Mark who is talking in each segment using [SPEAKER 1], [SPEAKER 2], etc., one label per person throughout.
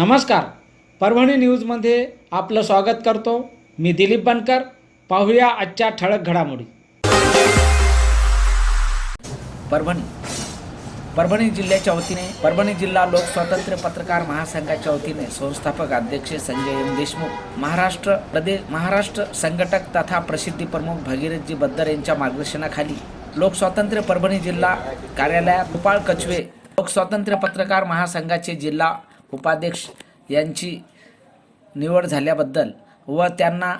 [SPEAKER 1] नमस्कार. परभणी न्यूजमध्ये आपलं स्वागत करतो. मी दिलीप बनकर. पाहूया आजच्या ठळक घडामोडी.
[SPEAKER 2] परभणी. परभणी जिल्ह्याच्या वतीने परभणी जिल्हा लोक स्वातंत्र्य पत्रकार महासंघाच्या वतीने संस्थापक अध्यक्ष संजय एम देशमुख महाराष्ट्र प्रदेश महाराष्ट्र संघटक तथा प्रसिद्धी प्रमुख भगीरथजी बद्दर यांच्या मार्गदर्शनाखाली लोक स्वातंत्र्य परभणी जिल्हा कार्यालयात गोपाळ कचवे लोक स्वातंत्र्य पत्रकार महासंघाचे जिल्हा उपाध्यक्ष यांची निवड झाल्याबद्दल व त्यांना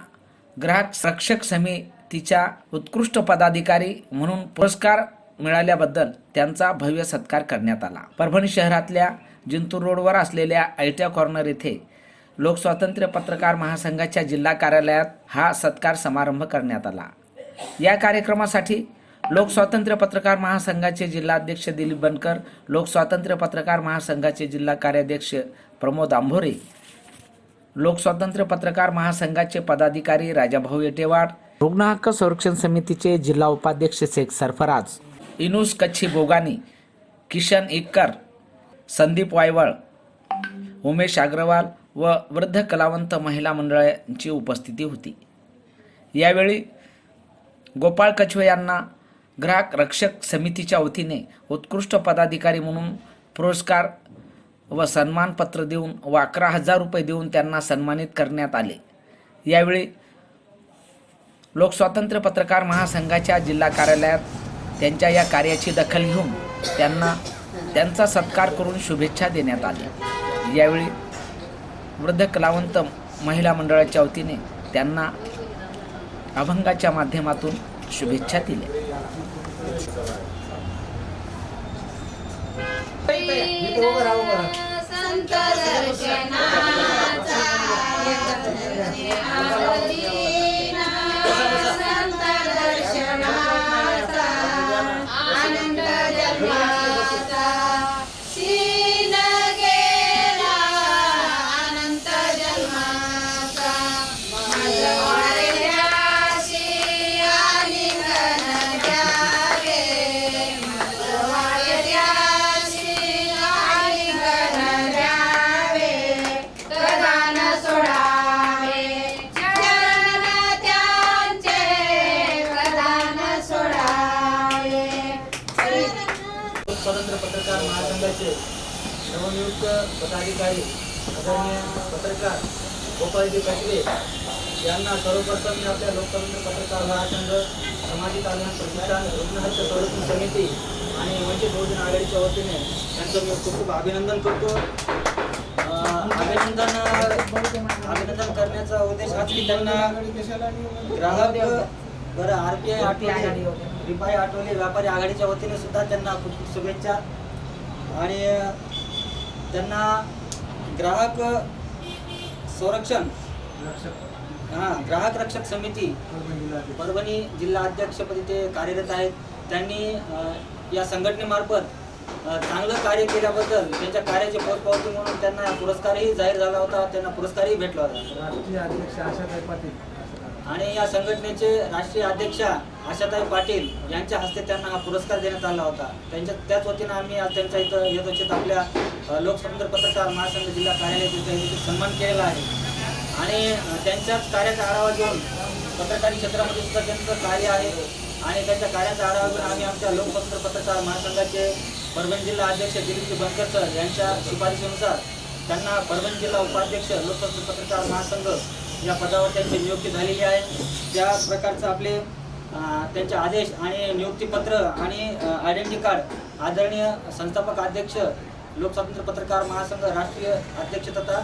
[SPEAKER 2] ग्राहक रक्षक समितीच्या उत्कृष्ट पदाधिकारी म्हणून पुरस्कार मिळाल्याबद्दल त्यांचा भव्य सत्कार करण्यात आला. परभणी शहरातल्या जिंतूर रोडवर असलेल्या ऐट्या कॉर्नर येथे लोकस्वातंत्र्य पत्रकार महासंघाच्या जिल्हा कार्यालयात हा सत्कार समारंभ करण्यात आला. या कार्यक्रमासाठी लोकस्वातंत्र्य पत्रकार महासंघाचे जिल्हाध्यक्ष दिलीप बनकर लोकस्वातंत्र्य पत्रकार महासंघाचे जिल्हा कार्याध्यक्ष प्रमोद आंभोरे लोकस्वातंत्र्य पत्रकार महासंघाचे पदाधिकारी राजाभाऊ येटेवाड रुग्ण हक्क संरक्षण समितीचे जिल्हा उपाध्यक्ष शेख सरफराज इनुस कच्छी बोगानी किशन इक्कर संदीप वायवळ उमेश अग्रवाल व वृद्ध कलावंत महिला मंडळांची उपस्थिती होती. यावेळी गोपाळ कछवे यांना ग्राहक रक्षक समितीच्या वतीने उत्कृष्ट पदाधिकारी म्हणून पुरस्कार व सन्मानपत्र देऊन व अकरा हजार रुपये देऊन त्यांना सन्मानित करण्यात आले. यावेळी लोकस्वातंत्र्य पत्रकार महासंघाच्या जिल्हा कार्यालयात त्यांच्या या कार्याची दखल घेऊन त्यांना त्यांचा सत्कार करून शुभेच्छा देण्यात आल्या. यावेळी वृद्ध कलावंत महिला मंडळाच्या वतीने त्यांना अभंगाच्या माध्यमातून शुभेच्छा दिल्या.
[SPEAKER 3] संत दर्शनाचा.
[SPEAKER 4] पत्रकार महासंघाचे नवनियुक्त पदाधिकारी आदरणीय पत्रकार गोपालजी कटले यांना सर्वप्रथम मी आपल्या लोकतंत्र पत्रकार महासंघ सामाजिक कल्याण प्रतिष्ठान रुग्णहत्या संरक्षण समिती आणि वंचित बहुजन आघाडीच्या वतीने त्यांचं मी खूप खूप अभिनंदन करतो. अभिनंदन अभिनंदन करण्याचा उद्देश हाच की त्यांना ग्राहक बरं R P I Athawale RPI Athawale व्यापारी आघाडीच्या वतीने सुद्धा त्यांना खूप खूप शुभेच्छा. आणि त्यांना ग्राहक संरक्षण हां ग्राहक रक्षक समिती परभणी जिल्हा अध्यक्षपदी ते कार्यरत आहेत. त्यांनी या संघटनेमार्फत चांगलं कार्य केल्याबद्दल त्यांच्या कार्याची पोचपावती म्हणून त्यांना पुरस्कारही जाहीर झाला होता. त्यांना पुरस्कारही भेटला होता.
[SPEAKER 5] राष्ट्रीय अध्यक्ष आशाताई पाटील.
[SPEAKER 4] आणि या संघटनेचे राष्ट्रीय अध्यक्षा आशाताई पाटील यांच्या हस्ते त्यांना हा पुरस्कार देण्यात आला होता. त्यांच्या त्याच वतीनं आम्ही आज त्यांच्या इथं यथोचित आपल्या अ, लोकसंपर्क पत्रकार महासंघ जिल्हा कार्यालय इथं सन्मान केलेला आहे. आणि त्यांच्याच कार्याचा आढावा घेऊन पत्रकारी क्षेत्रामध्ये सुद्धा त्यांचं कार्य आहे. आणि त्यांच्या कार्याचा आढावा घेऊन आम्ही आमच्या लोकसंपर्क पत्रकार महासंघाचे परभणी जिल्हा अध्यक्ष दिलीपजी बनकर सर यांच्या शिफारशीनुसार त्यांना परभणी जिल्हा उपाध्यक्ष लोकसंपर्क पत्रकार महासंघ या पदावर त्यांची नियुक्ती झालेली आहे. त्या प्रकारचं आपले त्यांचे आदेश आणि नियुक्तीपत्र आणि आयडेंटिटी कार्ड आदरणीय संस्थापक अध्यक्ष लोकस्वातंत्र्य पत्रकार महासंघ राष्ट्रीय अध्यक्ष तथा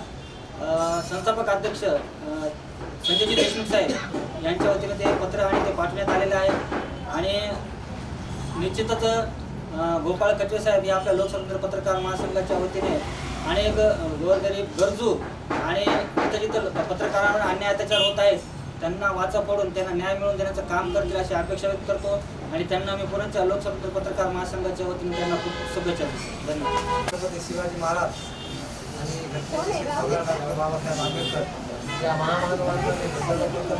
[SPEAKER 4] संस्थापक अध्यक्ष संजयजी देशमुख साहेब यांच्या वतीने ते पत्र आणि ते पाठवण्यात आलेलं आहे. आणि निश्चितच गोपाळ कटवे साहेब हे आपल्या लोकस्वातंत्र्य पत्रकार महासंघाच्या वतीने अनेक एक गोरगरीब गरजू आणि इतर इतर पत्रकारांवर अन्याय अत्याचार होत आहेत त्यांना वाचा पडून त्यांना न्याय मिळवून देण्याचं काम करतील अशी अपेक्षा व्यक्त करतो आणि त्यांना मी पुण्याच्या लोकस्वातंत्र्य पत्रकार महासंघाच्या वतीने त्यांना खूप खूप शुभेच्छा धन्यवाद.
[SPEAKER 5] छत्रपती शिवाजी महाराज आणि बाबासाहेब आंबेडकर या महामानवांना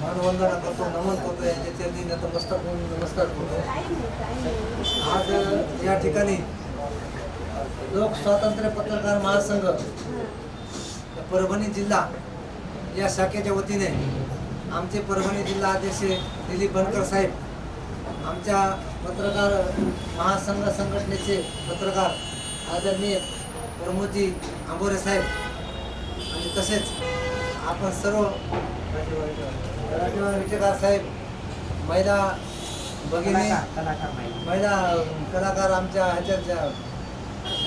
[SPEAKER 5] मानवंदना करतो नमन करतो यांच्या चरणी नतमस्तक होऊन नमस्कार करतो. आज या ठिकाणी लोक स्वातंत्र्य पत्रकार महासंघ परभणी जिल्हा या शाखेच्या वतीने आमचे परभणी जिल्हा अध्यक्ष दिलीप बनकर साहेब आमच्या पत्रकार महासंघ संघटनेचे पत्रकार आदरणीय प्रमोदजी आंबोरे साहेब आणि तसेच आपण सर्व विटेकार साहेब महिला भगिनी महिला कलाकार आमच्या ह्याच्यात ज्या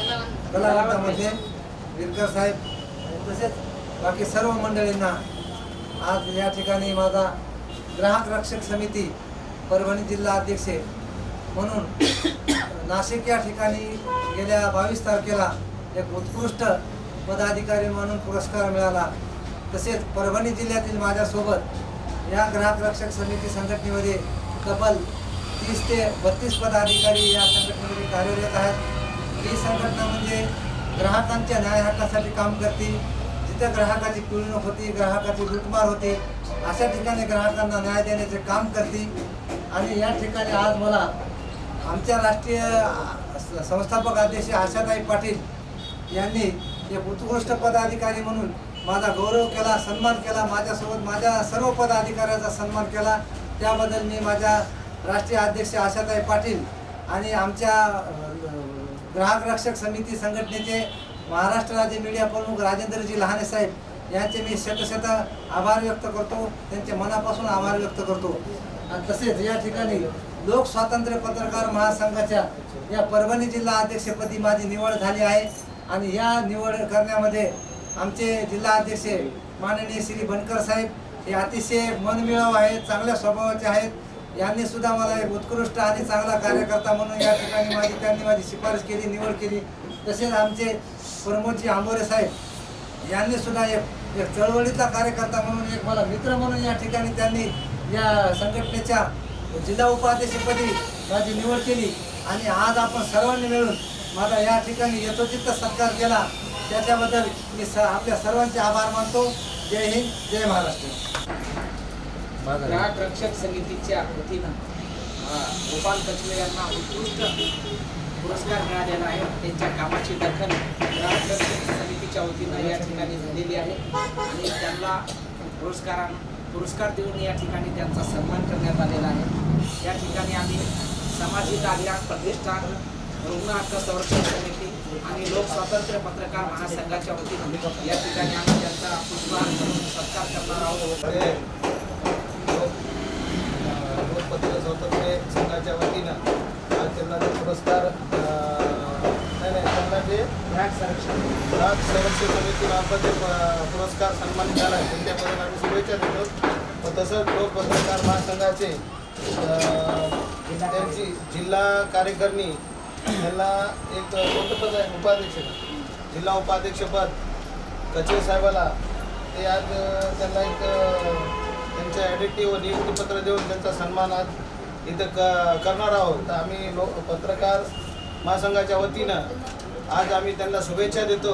[SPEAKER 5] कलावंतामध्ये विरकर साहेब तसेच बाकी सर्व मंडळींना आज या ठिकाणी माझा ग्राहक रक्षक समिती परभणी जिल्हा अध्यक्ष म्हणून नाशिक या ठिकाणी गेल्या बावीस तारखेला एक उत्कृष्ट पदाधिकारी म्हणून पुरस्कार मिळाला. तसेच परभणी जिल्ह्यातील माझ्यासोबत या ग्राहक रक्षक समिती संघटनेमध्ये तब्बल तीस ते बत्तीस पदाधिकारी या संघटनेमध्ये कार्यरत आहेत. ही संघटना म्हणजे ग्राहकांच्या न्याय हक्कासाठी काम करते. जिथे ग्राहकाची पिळवणूक होती ग्राहकाची लुटमार होते अशा ठिकाणी ग्राहकांना न्याय देण्याचे काम करते. आणि या ठिकाणी आज मला आमच्या राष्ट्रीय संस्थापक अध्यक्ष आशाताई पाटील यांनी एक उत्कृष्ट पदाधिकारी म्हणून माझा गौरव केला सन्मान केला माझ्यासोबत माझ्या सर्व पदाधिकाऱ्याचा सन्मान केला. त्याबद्दल मी माझ्या राष्ट्रीय अध्यक्ष आशाताई पाटील आणि आमच्या ग्राहक रक्षक समिती संघटनेचे महाराष्ट्र राज्य मीडिया प्रमुख राजेंद्रजी लहाने साहेब यांचे मी शतशत आभार व्यक्त करतो. त्यांचे मनापासून आभार व्यक्त करतो. आणि तसेच या ठिकाणी लोक स्वातंत्र्य पत्रकार महासंघाच्या या परभणी जिल्हा अध्यक्षपदी माझी निवड झाली आहे. आणि या निवड करण्यामध्ये आमचे जिल्हा अध्यक्ष माननीय श्री बनकर साहेब हे अतिशय मनमिळाव आहेत चांगल्या स्वभावाचे आहेत. यांनी सुद्धा मला एक उत्कृष्ट आणि चांगला कार्यकर्ता म्हणून या ठिकाणी माझी त्यांनी माझी शिफारस केली निवड केली. तसेच आमचे प्रमोदजी आंबोरे साहेब यांनी सुद्धा एक एक चळवळीचा कार्यकर्ता म्हणून एक मला मित्र म्हणून या ठिकाणी त्यांनी या संघटनेच्या जिल्हा उपाध्यक्षपदी माझी निवड केली. आणि आज आपण सर्वांनी मिळून माझा या ठिकाणी यथोचित सत्कार केला. त्याच्याबद्दल मी स आपल्या सर्वांचे आभार मानतो. जय हिंद जय महाराष्ट्र.
[SPEAKER 2] ग्राहक रक्षक समितीच्या वतीनं गोपाल कचमे यांना उत्कृष्ट पुरस्कार मिळालेला आहे. त्यांच्या कामाची दखल ग्राहक रक्षक समितीच्या वतीनं या ठिकाणी झालेली आहे. आणि त्यांना पुरस्कारा पुरस्कार देऊन या ठिकाणी त्यांचा सन्मान करण्यात आलेला आहे. या ठिकाणी आम्ही सामाजिक कल्याण प्रतिष्ठान रुग्ण हक्क संरक्षण समिती आणि लोक स्वातंत्र्य पत्रकार महासंघाच्या वतीनं या ठिकाणी आम्ही त्यांचा पुष्पहार करून सत्कार करणार आहोत
[SPEAKER 5] हे लोक अं, लोकपत्र स्वातंत्र्य संघाच्या वतीनं आज त्यांना ते पुरस्कार अं, नाही नाही त्यांना ते
[SPEAKER 2] ग्राहक संरक्षण
[SPEAKER 5] ग्राहक संरक्षण समितीमार्फत प- पुरस्कार सन्मानित झाला आहे. त्यांच्यापर्यंत आम्ही शुभेच्छा देतो? व तसंच लोक पत्रकार महासंघाचे त्यांची जिल्हा कार्यकारिणी त्यांना एक कोणतं पद आहे? उपाध्यक्ष जिल्हा उपाध्यक्षपद कचे साहेबाला ते आज त्यांना एक त्यांच्या ॲडिटिव्ह व नियुक्तीपत्र देऊन त्यांचा सन्मान आज इथं क करणार आहोत. तर आम्ही लोक पत्रकार महासंघाच्या वतीनं आज आम्ही त्यांना शुभेच्छा देतो.